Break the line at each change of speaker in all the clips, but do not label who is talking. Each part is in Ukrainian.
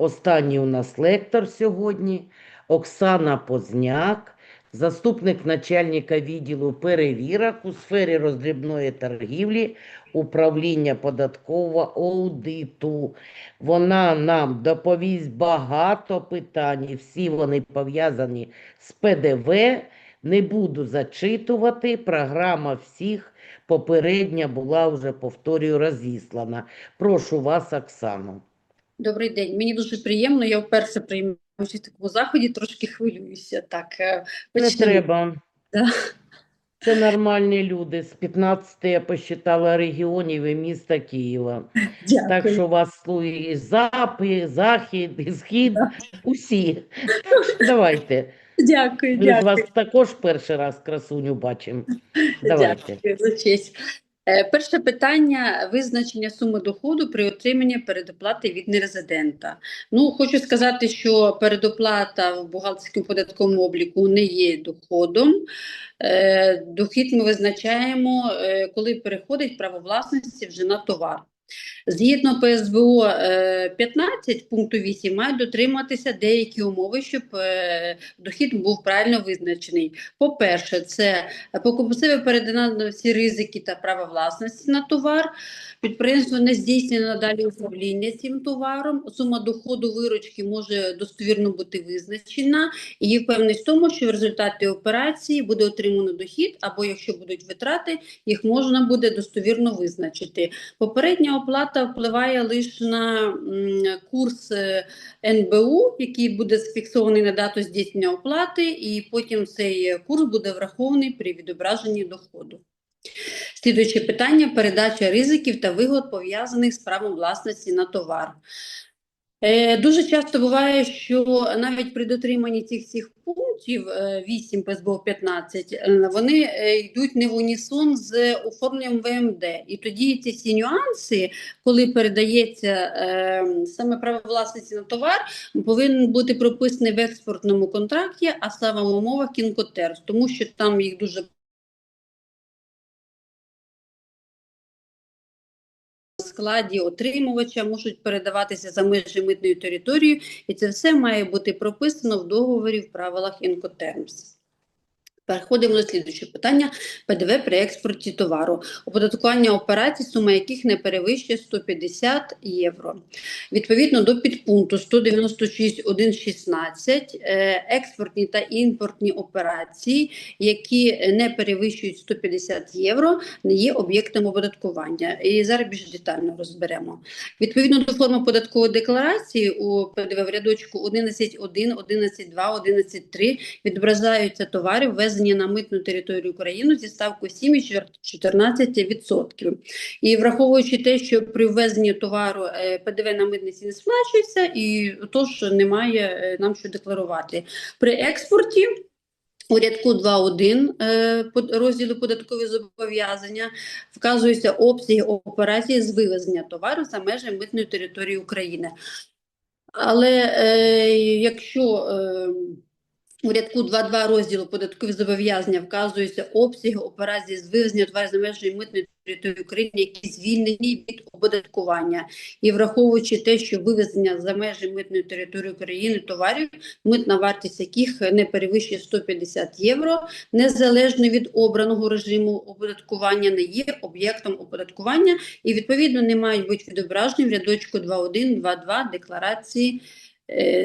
Останній у нас лектор сьогодні Оксана Позняк, заступник начальника відділу перевірок у сфері роздрібної торгівлі управління податкового аудиту. Вона нам доповість багато питань, і всі вони пов'язані з ПДВ. Не буду зачитувати, програма всіх попередня була вже, повторюю, розіслана. Прошу вас, Оксано.
Добрий день. Мені дуже приємно. Я вперше приймаю участь в такому заході, трошки хвилююся. Так, е,
Не треба.
Да.
Це нормальні люди. З 15 я посчитала регіонів і міста Києва. Так що у вас і запи, і захід, і схід, усі. Давайте.
Дякую,
Ми
дякую.
вас також перший раз красуню бачимо. Давайте.
Дякую за честь. Е, Перше питання визначення суми доходу при отриманні передоплати від нерезидента. Ну, хочу сказати, що передоплата в бухгалтерському податковому обліку не є доходом. Е, Дохід ми визначаємо, е, коли переходить право власності вже на товар. Згідно ПСБО е, 15 пункту 8 мають дотриматися деякі умови, щоб е, дохід був правильно визначений. По-перше, це покупцеві передано всі ризики та права власності на товар. Підприємство не здійснює надалі управління цим товаром. Сума доходу виручки може достовірно бути визначена. І є впевненість в тому, що в результаті операції буде отримано дохід, або якщо будуть витрати, їх можна буде достовірно визначити. Попередня оплата впливає лише на курс е, НБУ, який буде зафіксований на дату здійснення оплати, і потім цей курс буде врахований при відображенні доходу. Слідуюче питання передача ризиків та вигод пов'язаних з правом власності на товар. Е, Дуже часто буває, що навіть при дотриманні цих всіх пунктів е, 8 ПСБО 15, е, вони е, йдуть не в унісон з оформленням ВМД. І тоді ці всі нюанси, коли передається е, саме право власності на товар, повинен бути прописаний в експортному контракті, а саме в умовах кінкотерс, тому що там їх дуже складі отримувача можуть передаватися за межі митної території, і це все має бути прописано в договорі в правилах Incoterms. Переходимо до слідуючого питання ПДВ при експорті товару. Оподаткування операцій, сума яких не перевищує 150 євро. Відповідно до підпункту 196.1.16 е, експортні та імпортні операції, які не перевищують 150 євро, не є об'єктом оподаткування. І зараз більш детально розберемо. Відповідно до форми податкової декларації у ПДВ в рядочку 11.1, 11.2, 11.3 відображаються товари, ввезені на митну територію України зі ставкою 7 і 14%. І враховуючи те, що при ввезенні товару е, ПДВ на митниці не сплачується, і тож немає е, нам що декларувати. При експорті у рядку 2.1 е, розділу податкові зобов'язання вказуються обсяги операції з вивезення товару за межі митної території України. Але е, якщо е, у рядку 2.2 розділу податкові зобов'язання вказуються обсяги операцій з вивезення товарів за межі митної території України, які звільнені від оподаткування. І враховуючи те, що вивезення за межі митної території України товарів, митна вартість яких не перевищує 150 євро, незалежно від обраного режиму оподаткування, не є об'єктом оподаткування і відповідно не мають бути відображені в рядочку 2.1, 2.2 декларації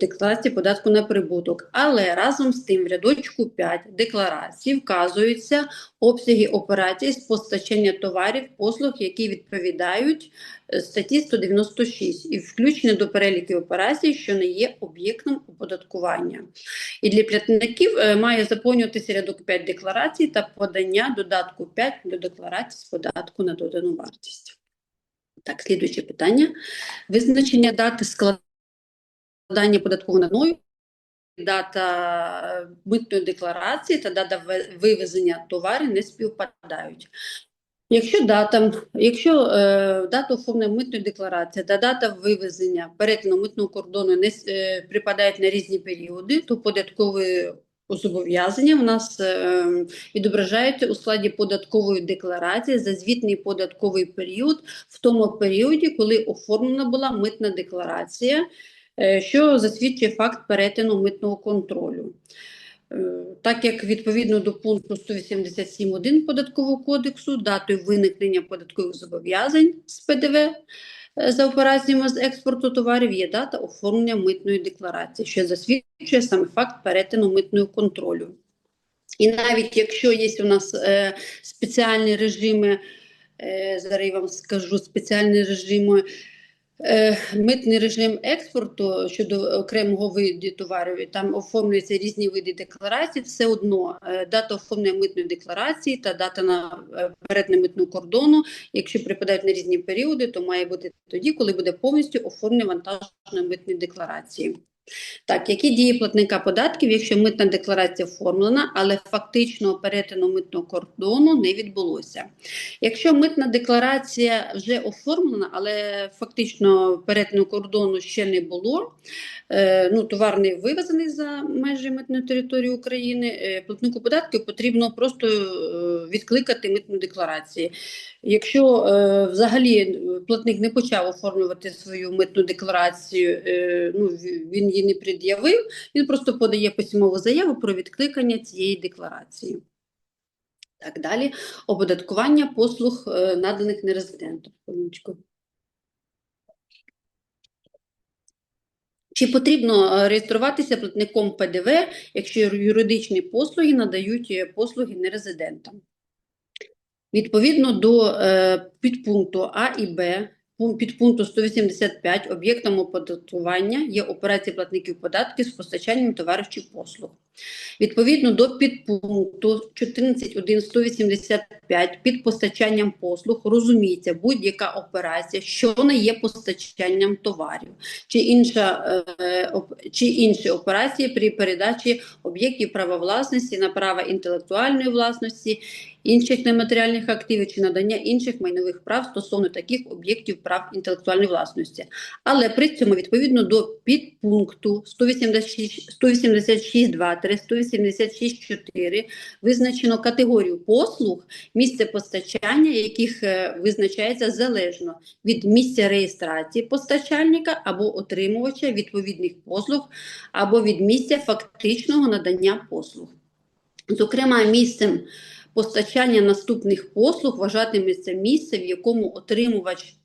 декларації податку на прибуток. Але разом з тим в рядочку 5 декларації вказуються обсяги операцій з постачання товарів, послуг, які відповідають е, статті 196 і включені до переліку операцій, що не є об'єктом оподаткування. І для платників е, має заповнюватися рядок 5 декларацій та подання додатку 5 до декларації з податку на додану вартість. Так, слідуюче питання. Визначення дати складання податкового надною, дата е, митної декларації та дата вивезення товарів не співпадають. Якщо дата, якщо е, дата оформлення митної декларації та дата вивезення перетину митного кордону не е, припадають на різні періоди, то податкові зобов'язання в нас е, відображаються у складі податкової декларації за звітний податковий період в тому періоді, коли оформлена була митна декларація що засвідчує факт перетину митного контролю. Е, Так як відповідно до пункту 187.1 Податкового кодексу датою виникнення податкових зобов'язань з ПДВ е, за операціями з експорту товарів є дата оформлення митної декларації, що засвідчує саме факт перетину митного контролю. І навіть якщо є у нас е, спеціальні режими, е, зараз я вам скажу спеціальні режими, е, митний режим експорту щодо окремого виду товарів, там оформлюються різні види декларацій, все одно е, дата оформлення митної декларації та дата на е, митну кордону, якщо припадають на різні періоди, то має бути тоді, коли буде повністю оформлення вантажної митної декларації. Так, які дії платника податків, якщо митна декларація оформлена, але фактичного перетину митного кордону не відбулося? Якщо митна декларація вже оформлена, але фактично перетину кордону ще не було, е, ну, товар не вивезений за межі митної території України, е, платнику податків потрібно просто е, відкликати митну декларацію. Якщо взагалі платник не почав оформлювати свою митну декларацію, ну, ві- він її не пред'явив, він просто подає письмову заяву про відкликання цієї декларації. Так, далі оподаткування послуг е, наданих нерезидентам. Хвилиночку. Чи потрібно е, реєструватися платником ПДВ, якщо юридичні послуги надають е, послуги нерезидентам? Відповідно до підпункту А і Б, підпункту 185 об'єктом оподаткування є операції платників податків з постачанням товарів чи послуг. Відповідно до підпункту 14.1.185 під постачанням послуг розуміється будь-яка операція, що не є постачанням товарів, чи, інша, е, чи інші операції при передачі об'єктів права власності на права інтелектуальної власності, інших нематеріальних активів чи надання інших майнових прав стосовно таких об'єктів прав інтелектуальної власності. Але при цьому відповідно до підпункту 186 186.2-186.4 визначено категорію послуг, місце постачання, яких е, визначається залежно від місця реєстрації постачальника або отримувача відповідних послуг, або від місця фактичного надання послуг. Зокрема, місцем постачання наступних послуг вважатиметься місце, в якому отримувач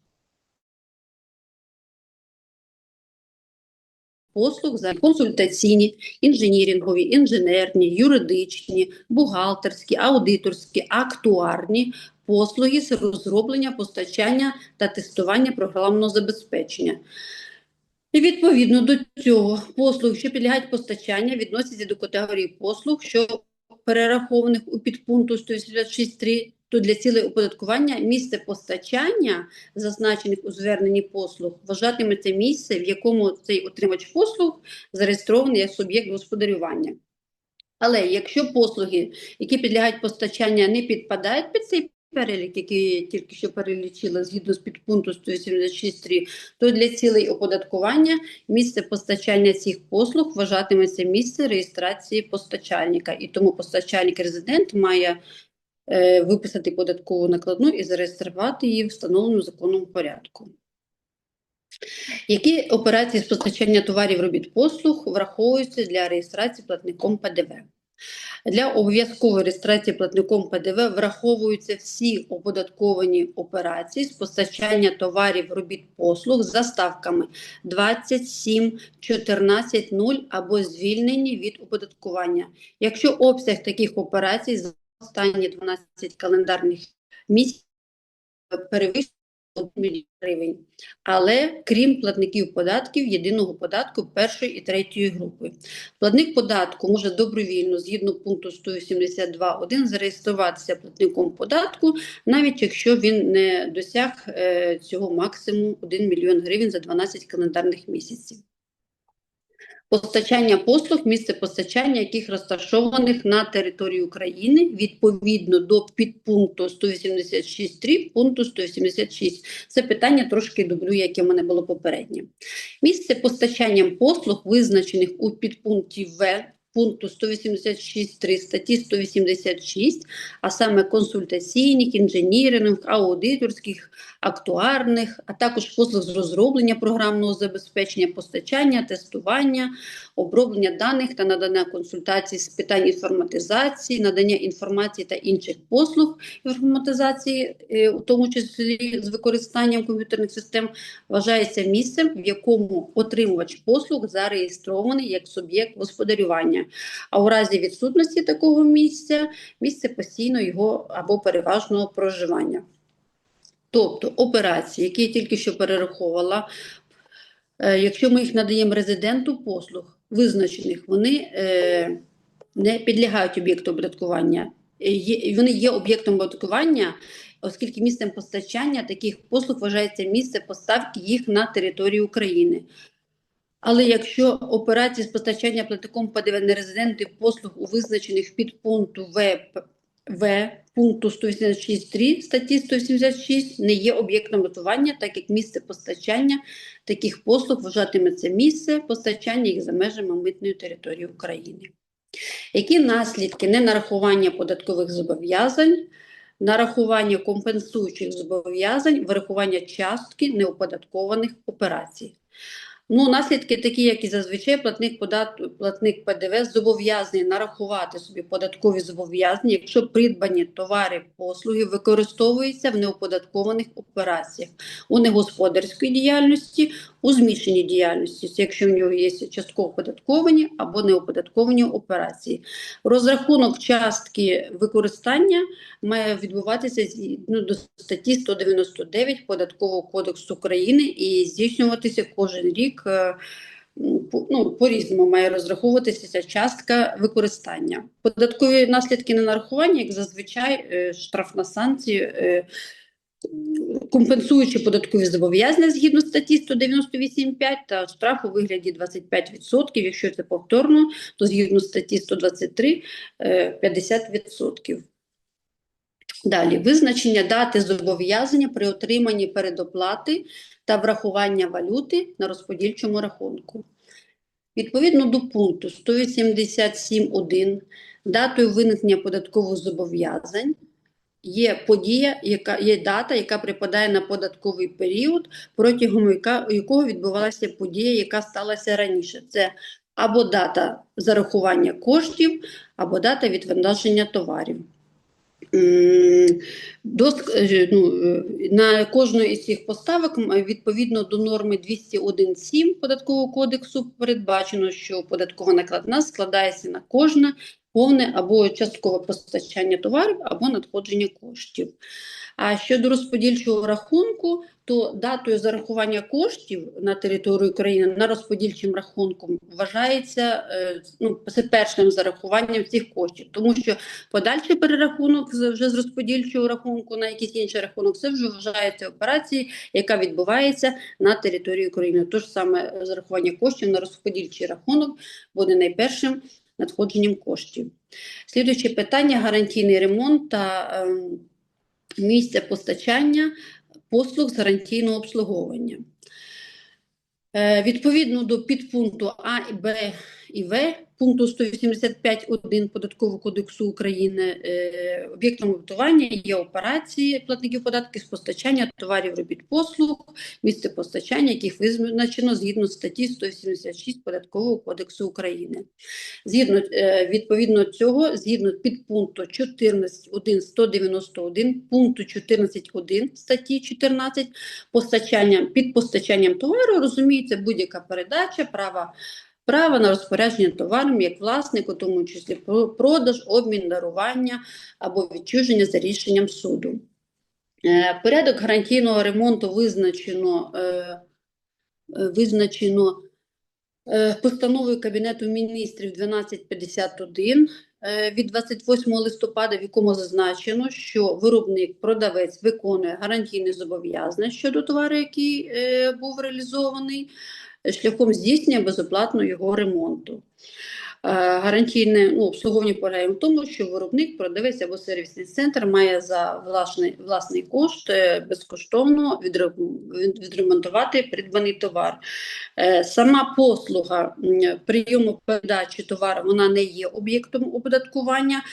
послуг за консультаційні, інженірингові, інженерні, юридичні, бухгалтерські, аудиторські, актуарні послуги з розроблення, постачання та тестування програмного забезпечення. І відповідно до цього послуг, що підлягають постачання, відносяться до категорії послуг, що перерахованих у підпункту 186.3, то для цілей оподаткування місце постачання, зазначених у зверненні послуг, вважатиметься місце, в якому цей отримач послуг зареєстрований як суб'єкт господарювання. Але якщо послуги, які підлягають постачання, не підпадають під цей перелік, який я тільки що перелічила згідно з підпункту 186.3, то для цілей оподаткування місце постачання цих послуг вважатиметься місце реєстрації постачальника. І тому постачальник-резидент має е, виписати податкову накладну і зареєструвати її в встановленому законом порядку. Які операції з постачання товарів робіт послуг враховуються для реєстрації платником ПДВ? Для обов'язкової реєстрації платником ПДВ враховуються всі оподатковані операції з постачання товарів робіт послуг за ставками 27, 14, 0 або звільнені від оподаткування. Якщо обсяг таких операцій за останні 12 календарних місяців перевищує 1 мільйон гривень. Але крім платників податків єдиного податку першої і третьої групи. Платник податку може добровільно, згідно пункту 182.1, зареєструватися платником податку, навіть якщо він не досяг е, цього максимуму 1 мільйон гривень за 12 календарних місяців. Постачання послуг, місце постачання, яких розташованих на території України відповідно до підпункту 186.3 пункту 186. Це питання трошки дублю, яке в мене було попереднє. Місце постачання послуг, визначених у підпункті В пункту 186.3 статті 186, а саме консультаційних, інженірних, аудиторських, актуарних, а також послуг з розроблення програмного забезпечення, постачання, тестування, оброблення даних та надання консультацій з питань інформатизації, надання інформації та інших послуг інформатизації, е, у тому числі з використанням комп'ютерних систем, вважається місцем, в якому отримувач послуг зареєстрований як суб'єкт господарювання. А у разі відсутності такого місця місце постійно його або переважного проживання. Тобто операції, які я тільки що перераховувала, е, якщо ми їх надаємо резиденту послуг визначених, вони е, не підлягають об'єкту оподаткування. Е, вони є об'єктом оподаткування, оскільки місцем постачання таких послуг вважається місце поставки їх на території України. Але якщо операції з постачання платником ПДВ нерезидентів послуг у визначених підпункту В, В пункту 186.3 статті 186 не є об'єктом готування, так як місце постачання таких послуг вважатиметься місце постачання їх за межами митної території України. Які наслідки ненарахування податкових зобов'язань, нарахування компенсуючих зобов'язань, вирахування частки неоподаткованих операцій? Ну, наслідки такі, як і зазвичай, платник податку, платник ПДВ зобов'язаний нарахувати собі податкові зобов'язання, якщо придбані товари, послуги використовуються в неоподаткованих операціях у негосподарській діяльності, у змішаній діяльності, якщо в нього є частково оподатковані або неоподатковані операції. Розрахунок частки використання має відбуватися згідно до статті 199 Податкового кодексу України і здійснюватися кожен рік. Е, по- Ну, по-різному має розраховуватися ця частка використання. Податкові наслідки ненарахування, як зазвичай, е, штрафна санкція, е, компенсуючи податкові зобов'язання згідно статті 198.5 та штраф у вигляді 25%, якщо це повторно, то згідно статті 123 е, 50%. Далі визначення дати зобов'язання при отриманні передоплати та врахування валюти на розподільчому рахунку. Відповідно до пункту 187.1 датою виникнення податкових зобов'язань є подія, яка є дата, яка припадає на податковий період, протягом якого відбувалася подія, яка сталася раніше. Це або дата зарахування коштів, або дата відвантаження товарів. М, До, е, ну, е, на кожну із цих поставок відповідно до норми 201.7 податкового кодексу передбачено, що податкова накладна складається на кожне повне або часткове постачання товарів або надходження коштів. А щодо розподільчого рахунку, то датою зарахування коштів на територію України на розподільчим рахунком вважається е, ну, першим зарахуванням цих коштів, тому що подальший перерахунок вже з розподільчого рахунку на якийсь інший рахунок, це вже вважається операції, яка відбувається на території України. Тож саме зарахування коштів на розподільчий рахунок буде найпершим надходженням коштів. Слідуюче питання: гарантійний ремонт та ем, місце постачання послуг з гарантійного обслуговування. Е, Відповідно до підпункту А, Б і В пункту 185.1 Податкового кодексу України е, об'єктом обґрунтування є операції платників податків з постачання товарів робіт послуг, місце постачання, яких визначено згідно статті 186 Податкового кодексу України. Згідно е, відповідно цього, згідно підпункту 14.1 191 пункту 14.1 статті 14 постачанням під постачанням товару розуміється будь-яка передача права. Права на розпорядження товаром як власник, у тому числі про- продаж, обмін, дарування або відчуження за рішенням суду. Е, Порядок гарантійного ремонту визначено, е, е, визначено постановою Кабінету міністрів 1251 е, від 28 листопада, в якому зазначено, що виробник-продавець виконує гарантійне зобов'язання щодо товару, який був реалізований, шляхом здійснення безоплатного його ремонту. гарантійне ну, обслуговування полягає в тому, що виробник, продавець або сервісний центр має за власний, власний кошт е, безкоштовно відремонтувати придбаний товар. Е, Сама послуга прийому передачі товару вона не є об'єктом оподаткування,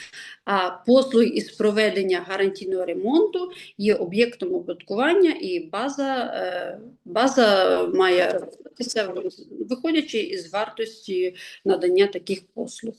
послуги із проведення гарантійного ремонту є об'єктом оподаткування, і база, е, база має виходячи із вартості надання таких послуг.